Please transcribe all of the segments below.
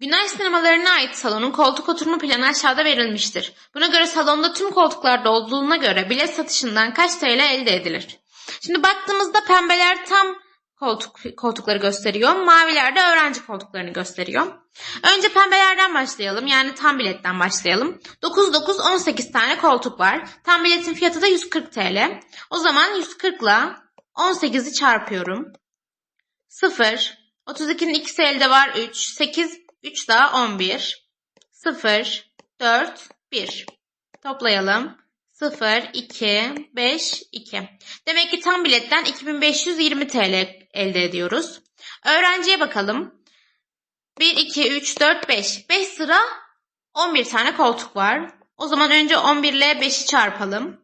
Günay sinemalarına ait salonun koltuk oturma planı aşağıda verilmiştir. Buna göre salonda tüm koltuklarda olduğuna göre bilet satışından kaç TL elde edilir? Şimdi baktığımızda pembeler tam koltuk koltukları gösteriyor. Maviler de öğrenci koltuklarını gösteriyor. Önce pembelerden başlayalım. Yani tam biletten başlayalım. 9 9 18 tane koltuk var. Tam biletin fiyatı da 140 TL. O zaman 140 ile 18'i çarpıyorum. 0 32'nin ikisi elde var 3. 8 3 daha 11. 0 4 1. Toplayalım. 0 2 5 2. Demek ki tam biletten 2520 TL elde ediyoruz. Öğrenciye bakalım. 1 2 3 4 5. 5 sıra 11 tane koltuk var. O zaman önce 11 ile 5'i çarpalım.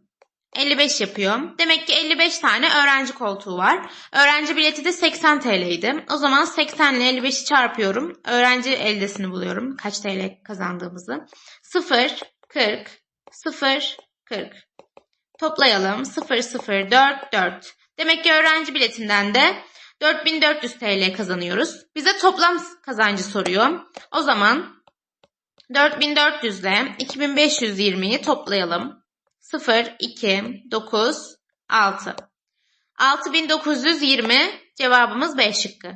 55 yapıyor. Demek ki 55 tane öğrenci koltuğu var. Öğrenci bileti de 80 TL'ydi. O zaman 80 ile 55'i çarpıyorum. Öğrenci eldesini buluyorum. Kaç TL kazandığımızı. 0, 40, 0, 40. Toplayalım. 0, 0, 4, 4. Demek ki öğrenci biletinden de 4400 TL kazanıyoruz. Bize toplam kazancı soruyor. O zaman 4400 ile 2520'yi toplayalım. 0, 2, 9, 6. 6920 cevabımız B şıkkı.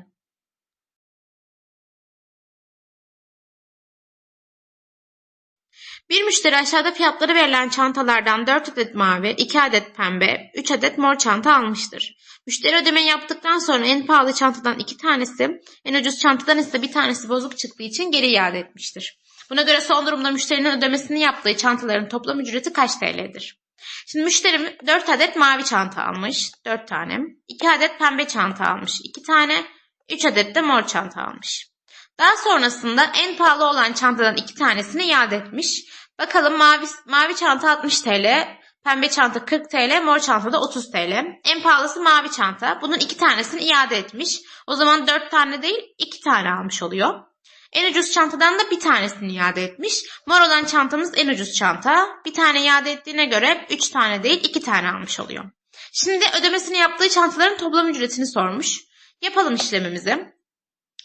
Bir müşteri aşağıda fiyatları verilen çantalardan 4 adet mavi, 2 adet pembe, 3 adet mor çanta almıştır. Müşteri ödeme yaptıktan sonra en pahalı çantadan 2 tanesi, en ucuz çantadan ise bir tanesi bozuk çıktığı için geri iade etmiştir. Buna göre son durumda müşterinin ödemesini yaptığı çantaların toplam ücreti kaç TL'dir? Şimdi müşterim 4 adet mavi çanta almış. 4 tane. 2 adet pembe çanta almış. 2 tane. 3 adet de mor çanta almış. Daha sonrasında en pahalı olan çantadan 2 tanesini iade etmiş. Bakalım mavi, mavi çanta 60 TL, pembe çanta 40 TL, mor çanta da 30 TL. En pahalısı mavi çanta. Bunun 2 tanesini iade etmiş. O zaman 4 tane değil 2 tane almış oluyor. En ucuz çantadan da bir tanesini iade etmiş. Mor olan çantamız en ucuz çanta. Bir tane iade ettiğine göre 3 tane değil 2 tane almış oluyor. Şimdi ödemesini yaptığı çantaların toplam ücretini sormuş. Yapalım işlemimizi.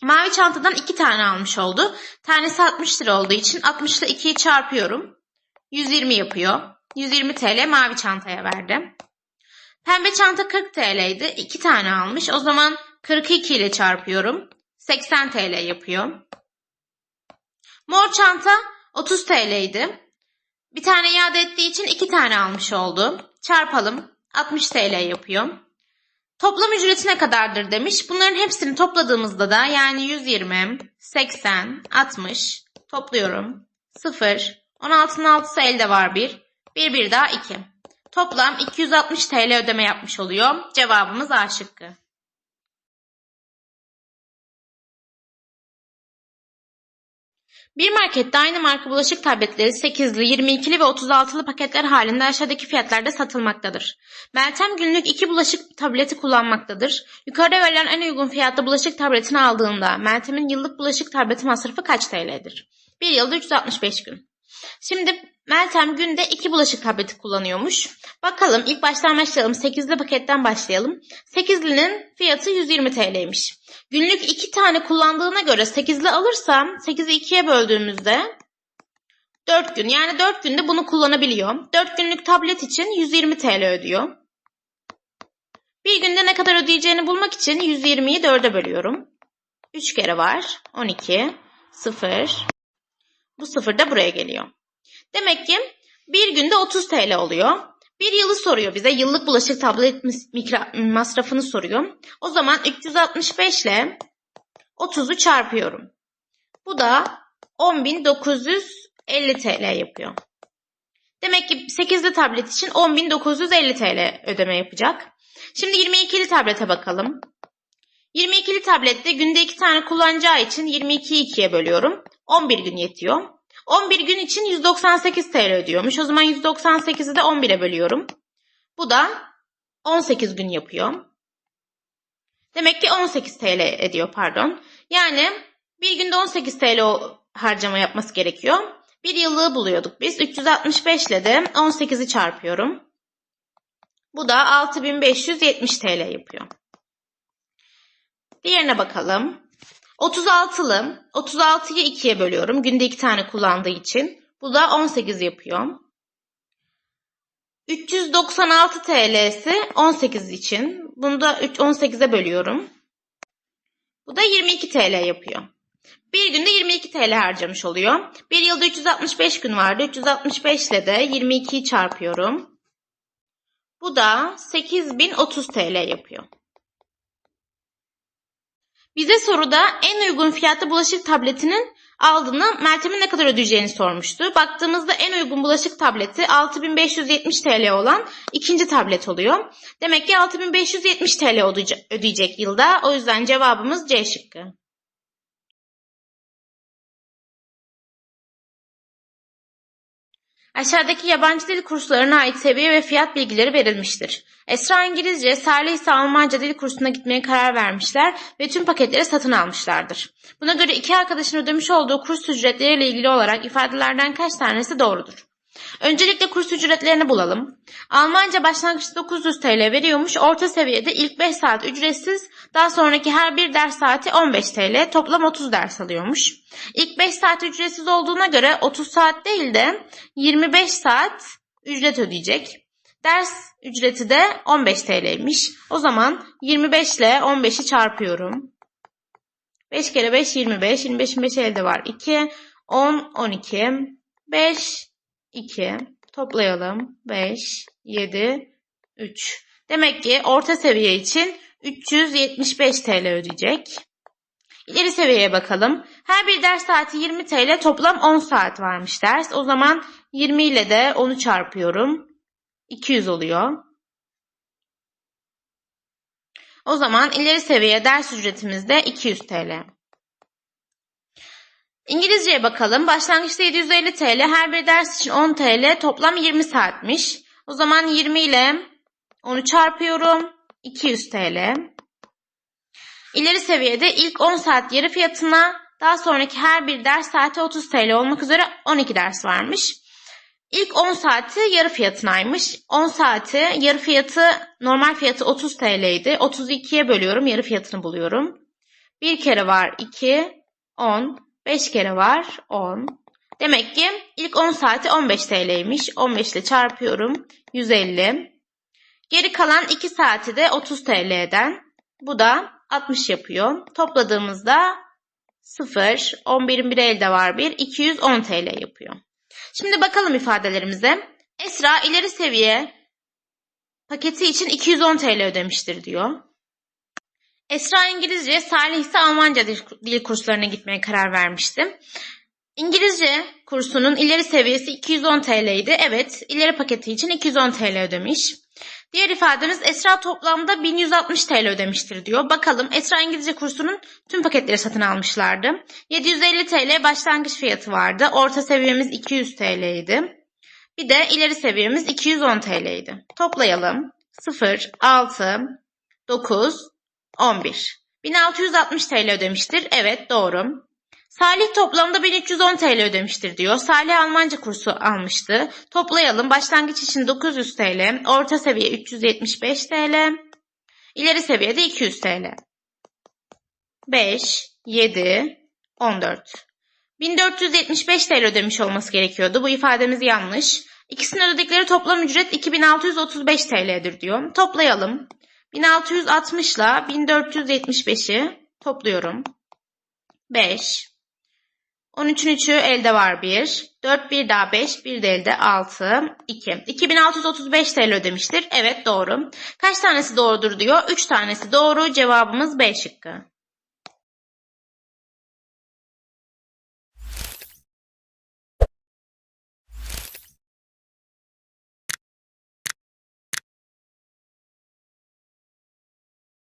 Mavi çantadan 2 tane almış oldu. Tanesi 60 lira olduğu için 60 ile 2'yi çarpıyorum. 120 yapıyor. 120 TL mavi çantaya verdim. Pembe çanta 40 TL'ydi. 2 tane almış. O zaman 42 ile çarpıyorum. 80 TL yapıyor. Mor çanta 30 TL'ydi. Bir tane iade ettiği için iki tane almış oldu. Çarpalım. 60 TL yapıyor. Toplam ücreti ne kadardır demiş. Bunların hepsini topladığımızda da yani 120, 80, 60 topluyorum. 0, 16'nın 6'sı elde var 1. 1 bir daha 2. Toplam 260 TL ödeme yapmış oluyor. Cevabımız A şıkkı. Bir markette aynı marka bulaşık tabletleri 8'li, 22'li ve 36'lı paketler halinde aşağıdaki fiyatlarda satılmaktadır. Meltem günlük 2 bulaşık tableti kullanmaktadır. Yukarıda verilen en uygun fiyatta bulaşık tabletini aldığında Meltem'in yıllık bulaşık tableti masrafı kaç TL'dir? Bir yılda 365 gün. Şimdi Meltem günde 2 bulaşık tableti kullanıyormuş. Bakalım ilk baştan başlayalım. 8'li paketten başlayalım. 8'linin fiyatı 120 TL'ymiş. Günlük 2 tane kullandığına göre 8'li alırsam 8'i 2'ye böldüğümüzde 4 gün. Yani 4 günde bunu kullanabiliyor. 4 günlük tablet için 120 TL ödüyor. Bir günde ne kadar ödeyeceğini bulmak için 120'yi 4'e bölüyorum. 3 kere var. 12. 0. Bu 0 da buraya geliyor. Demek ki bir günde 30 TL oluyor. Bir yılı soruyor bize. Yıllık bulaşık tablet masrafını soruyor. O zaman 365 ile 30'u çarpıyorum. Bu da 10.950 TL yapıyor. Demek ki 8'li tablet için 10.950 TL ödeme yapacak. Şimdi 22'li tablete bakalım. 22'li tablette günde 2 tane kullanacağı için 22'yi 2'ye bölüyorum. 11 gün yetiyor. 11 gün için 198 TL ödüyormuş. O zaman 198'i de 11'e bölüyorum. Bu da 18 gün yapıyor. Demek ki 18 TL ediyor pardon. Yani bir günde 18 TL harcama yapması gerekiyor. Bir yıllığı buluyorduk biz. 365 ile de 18'i çarpıyorum. Bu da 6570 TL yapıyor. Diğerine bakalım. 36'lı. 36'yı 2'ye bölüyorum. Günde 2 tane kullandığı için. Bu da 18 yapıyor. 396 TL'si 18 için. Bunu da 18'e bölüyorum. Bu da 22 TL yapıyor. Bir günde 22 TL harcamış oluyor. Bir yılda 365 gün vardı. 365 ile de 22'yi çarpıyorum. Bu da 8030 TL yapıyor. Bize soruda en uygun fiyatlı bulaşık tabletinin aldığını Meltem'in ne kadar ödeyeceğini sormuştu. Baktığımızda en uygun bulaşık tableti 6570 TL olan ikinci tablet oluyor. Demek ki 6570 TL ödeyecek yılda. O yüzden cevabımız C şıkkı. Aşağıdaki yabancı dil kurslarına ait seviye ve fiyat bilgileri verilmiştir. Esra İngilizce, Salih ise Almanca dil kursuna gitmeye karar vermişler ve tüm paketleri satın almışlardır. Buna göre iki arkadaşın ödemiş olduğu kurs ücretleriyle ilgili olarak ifadelerden kaç tanesi doğrudur? Öncelikle kurs ücretlerini bulalım. Almanca başlangıçta 900 TL veriyormuş. Orta seviyede ilk 5 saat ücretsiz. Daha sonraki her bir ders saati 15 TL. Toplam 30 ders alıyormuş. İlk 5 saat ücretsiz olduğuna göre 30 saat değil de 25 saat ücret ödeyecek. Ders ücreti de 15 TL'ymiş. O zaman 25 ile 15'i çarpıyorum. 5 kere 5 25. 25'in 5 elde var. 2, 10, 12, 5, 2. Toplayalım. 5, 7, 3. Demek ki orta seviye için 375 TL ödeyecek. İleri seviyeye bakalım. Her bir ders saati 20 TL toplam 10 saat varmış ders. O zaman 20 ile de 10'u çarpıyorum. 200 oluyor. O zaman ileri seviye ders ücretimiz de 200 TL. İngilizceye bakalım. Başlangıçta 750 TL, her bir ders için 10 TL, toplam 20 saatmiş. O zaman 20 ile onu çarpıyorum. 200 TL. İleri seviyede ilk 10 saat yarı fiyatına, daha sonraki her bir ders saati 30 TL olmak üzere 12 ders varmış. İlk 10 saati yarı fiyatınaymış. 10 saati yarı fiyatı normal fiyatı 30 TL'ydi. 32'ye bölüyorum yarı fiyatını buluyorum. Bir kere var 2, 10. 5 kere var 10. Demek ki ilk 10 saati 15 TL'ymiş. 15 ile çarpıyorum. 150. Geri kalan 2 saati de 30 TL'den. Bu da 60 yapıyor. Topladığımızda 0, 11'in bir elde var 1, 210 TL yapıyor. Şimdi bakalım ifadelerimize. Esra ileri seviye paketi için 210 TL ödemiştir diyor. Esra İngilizce, Salih ise Almanca dil, kurslarına gitmeye karar vermişti. İngilizce kursunun ileri seviyesi 210 TL'ydi. Evet, ileri paketi için 210 TL ödemiş. Diğer ifademiz Esra toplamda 1160 TL ödemiştir diyor. Bakalım Esra İngilizce kursunun tüm paketleri satın almışlardı. 750 TL başlangıç fiyatı vardı. Orta seviyemiz 200 TL'ydi. Bir de ileri seviyemiz 210 TL'ydi. Toplayalım. 0, 6, 9, 11. 1660 TL ödemiştir. Evet doğru. Salih toplamda 1310 TL ödemiştir diyor. Salih Almanca kursu almıştı. Toplayalım. Başlangıç için 900 TL, orta seviye 375 TL, ileri seviyede 200 TL. 5, 7, 14. 1475 TL ödemiş olması gerekiyordu. Bu ifademiz yanlış. İkisinin ödedikleri toplam ücret 2635 TL'dir diyor. Toplayalım. 1660 ile 1475'i topluyorum. 5, 13'ün 3'ü elde var 1. 4 bir daha 5. Bir de elde 6. 2. 2635 TL ödemiştir. Evet doğru. Kaç tanesi doğrudur diyor. 3 tanesi doğru. Cevabımız B şıkkı.